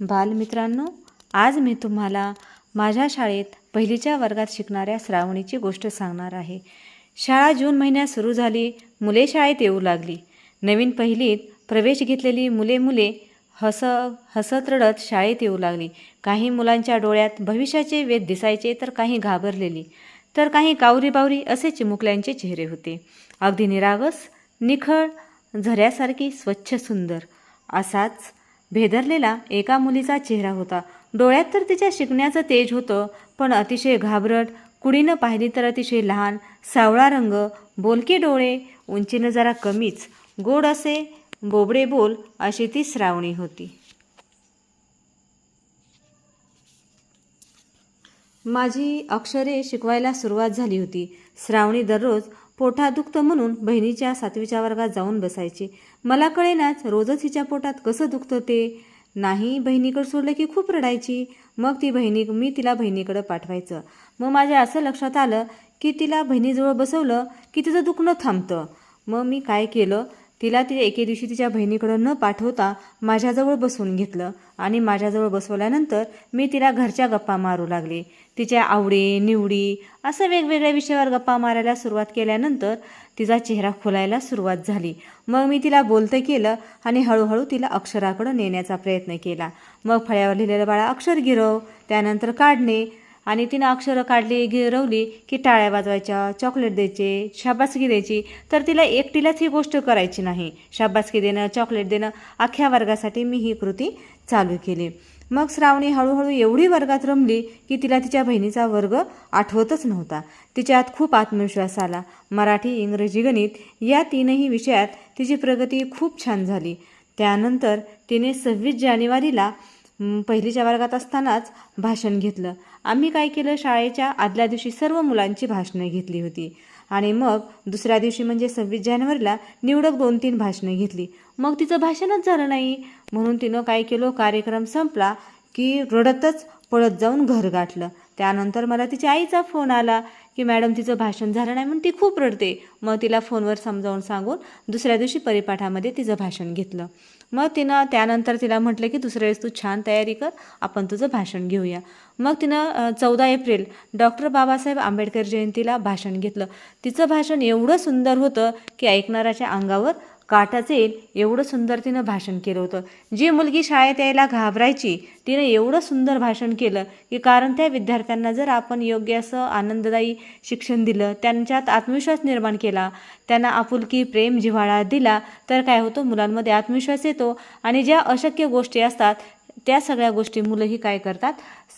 बालमित्रांनो आज मी तुम्हाला माझ्या शाळेत पहिलीच्या वर्गात शिकणाऱ्या श्रावणीची गोष्ट सांगणार आहे. शाळा जून महिन्यात सुरू झाली मुले शाळेत येऊ लागली. नवीन पहिलीत प्रवेश घेतलेली मुले मुले हस हसत रडत शाळेत येऊ लागली. काही मुलांच्या डोळ्यात भविष्याचे वेध दिसायचे तर काही घाबरलेली तर काही कावरी बावरी असे चिमुकल्यांचे चेहरे होते. अगदी निरागस निखळ झऱ्यासारखी स्वच्छ सुंदर असाच भेदरलेला एका मुलीचा चेहरा होता. डोळ्यात तर तिच्या शिकण्याचं तेज होतं पण अतिशय घाबरट कुडीनं पाहिली तर अतिशय लहान सावळा रंग बोलके डोळे उंचीनं जरा कमीच गोड असे बोबडे बोल अशी ती श्रावणी होती. माझी अक्षरे शिकवायला सुरुवात झाली होती. श्रावणी दररोज पोटात दुखतं म्हणून बहिणीच्या सातवीच्या वर्गात जाऊन बसायचे. मला कळेनाच रोजच हिच्या पोटात कसं दुखतं ते. नाही बहिणीकडं सोडलं की खूप रडायची. मग ती बहिणी मी तिला बहिणीकडं पाठवायचं. मग माझ्या असं लक्षात आलं की तिला बहिणीजवळ बसवलं की तिचं दुखणं थांबतं. मग मी काय केलं? तिला ती एके दिवशी तिच्या बहिणीकडं न पाठवता माझ्याजवळ बसवून घेतलं आणि माझ्याजवळ बसवल्यानंतर मी तिला घरच्या गप्पा मारू लागले. तिच्या आवडी निवडी असं वेगवेगळ्या विषयावर गप्पा मारायला सुरुवात केल्यानंतर तिचा चेहरा खुलायला सुरुवात झाली. मग मी तिला बोलतं केलं आणि हळूहळू तिला अक्षराकडं नेण्याचा प्रयत्न केला. मग फळ्यावर लिहिलेलं बाळा अक्षर गिरव त्यानंतर काढणे आणि तिनं अक्षरं काढली गिरवली की टाळ्या वाजवायच्या चॉकलेट द्यायचे शाबासकी द्यायची. तर तिला एकटीलाच ही गोष्ट करायची नाही. शाबासकी देणं चॉकलेट देणं अख्ख्या वर्गासाठी मी ही कृती चालू केली. मग श्रावणी हळूहळू एवढी वर्गात रमली की तिला तिच्या बहिणीचा वर्ग आठवतच नव्हता. तिच्यात खूप आत्मविश्वास आला. मराठी इंग्रजी गणित या तीनही विषयात तिची प्रगती खूप छान झाली. त्यानंतर तिने सव्वीस जानेवारीला पहिलीच्या वर्गात असतानाच भाषण घेतलं. आम्ही काय केलं? शाळेच्या आदल्या दिवशी सर्व मुलांची भाषणं घेतली होती. आणि मग दुसऱ्या दिवशी म्हणजे सव्वीस जानेवारीला निवडक दोन तीन भाषणं घेतली. मग तिचं भाषणच झालं नाही. म्हणून तिनं काय केलं? कार्यक्रम संपला की रडतच पळत जाऊन घर गाठलं. त्यानंतर मला तिच्या आईचा फोन आला की मॅडम तिचं भाषण झालं नाही म्हणून ती खूप रडते. मग तिला फोनवर समजावून सांगून दुसऱ्या दिवशी परिपाठामध्ये तिचं भाषण घेतलं. मग तिनं त्यानंतर तिला म्हटलं की दुसऱ्या वेळेस तू छान तयारी कर आपण तुझं भाषण घेऊया. मग तिनं चौदा एप्रिल डॉक्टर बाबासाहेब आंबेडकर जयंतीला भाषण घेतलं. तिचं भाषण एवढं सुंदर होतं की ऐकणाऱ्याच्या अंगावर काटाच येईल एवढं सुंदर तिनं भाषण केलं होतं. जी मुलगी शाळेत यायला घाबरायची तिनं एवढं सुंदर भाषण केलं की कारण त्या विद्यार्थ्यांना जर आपण योग्य असं आनंददायी शिक्षण दिलं त्यांच्यात आत्मविश्वास निर्माण केला त्यांना आपुलकी प्रेम जिव्हाळा दिला तर काय होतं? मुलांमध्ये आत्मविश्वास येतो आणि ज्या अशक्य गोष्टी असतात त्या सगळ्या गोष्टी मुलंही काय करतात?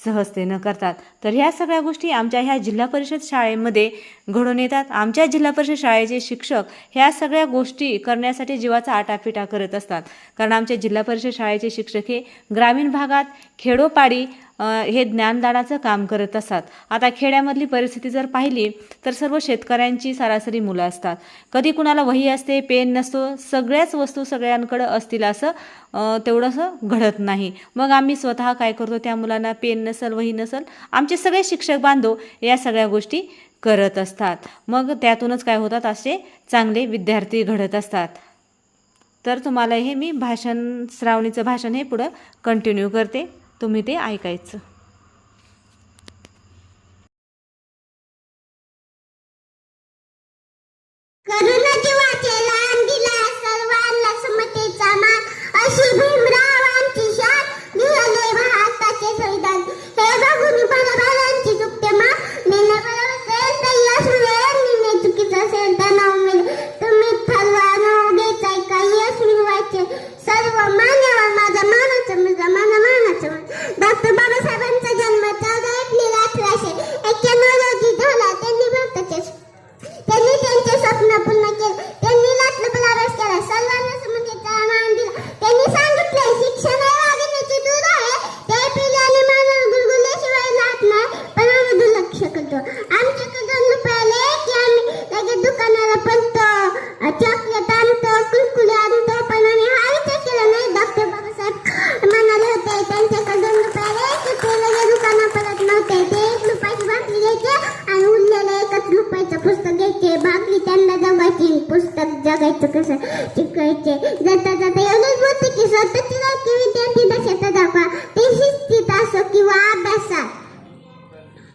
सहजतेनं करतात. तर ह्या सगळ्या गोष्टी आमच्या ह्या जिल्हा परिषद शाळेमध्ये घडून येतात. आमच्या जिल्हा परिषद शाळेचे शिक्षक ह्या सगळ्या गोष्टी करण्यासाठी जीवाचा आटापिटा करत असतात. कारण आमच्या जिल्हा परिषद शाळेचे शिक्षक हे ग्रामीण भागात खेडोपाडी हे ज्ञानदानाचं काम करत असतात. आता खेड्यामधली परिस्थिती जर पाहिली तर सर्व शेतकऱ्यांची सरासरी मुलं असतात. कधी कुणाला वही असते पेन नसतो सगळ्याच वस्तू सगळ्यांकडं असतील असं तेवढंसं घडत नाही. मग आम्ही स्वतः काय करतो त्या मुलांना पेन नसल वही नसल आमचे सगळे शिक्षक बांधव या सगळ्या गोष्टी करत असतात. मग त्यातूनच काय होतात असे चांगले विद्यार्थी घडत असतात. तर तुम्हाला हे मी भाषण श्रावणीचं भाषण हे पुढं कंटिन्यू करते. तुम्ही ते ऐकायचं. いとかさ、聞こえて、ザタザタ